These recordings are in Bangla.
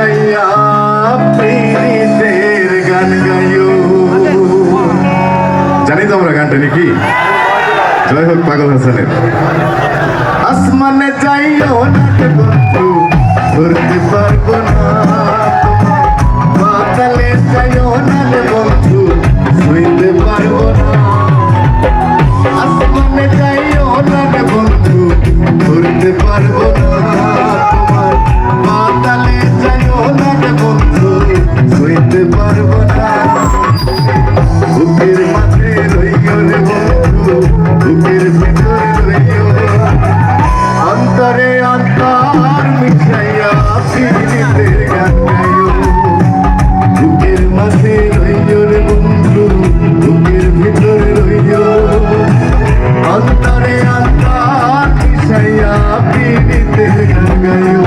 গাইয়া প্রীতের গান গাইও জানি তো আমরা গানটা নাকি জয় হোক পাগল হাসানের আসমানে গান মিশাইয়া পিড়িতের গান গাইও বুকের মাঝে রইও রে বন্ধু, বুকের ভিতরে রইও অন্তরে অন্তর মিশাইয়া পিড়িতের গান গাইও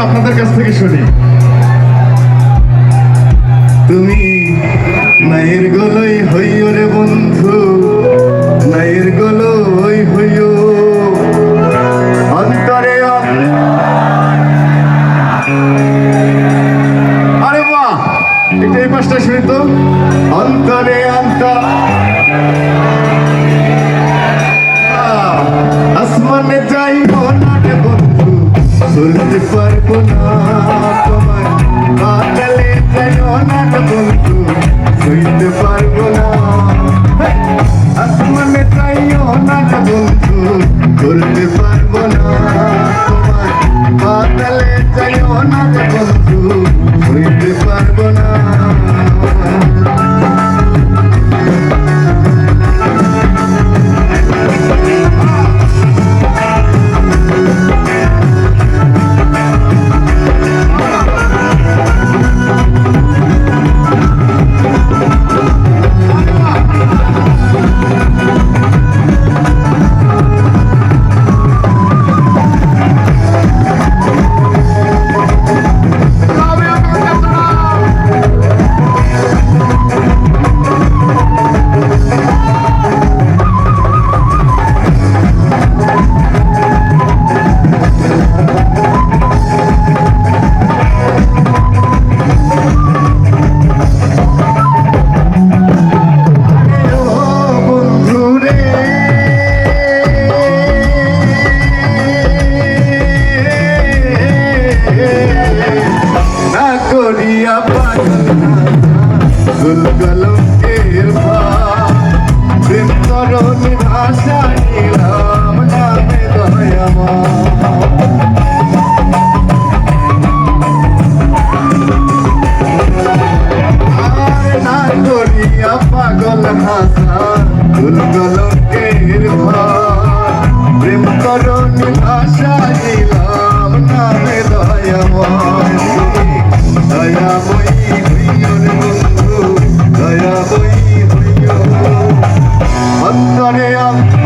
আপনাদের কাছ থেকে শুনি। তুমি মায়ের গলাই হইও বন্ধু। এই পাশটা শুনি তো। অন্তরে অন্তর আসমানে যাইব না রে বন্ধু চলতে পারব না। দয়াময় দয়াময় হইয় রে বন্ধু দয়াময় হইয় অন্তরে অন্তরে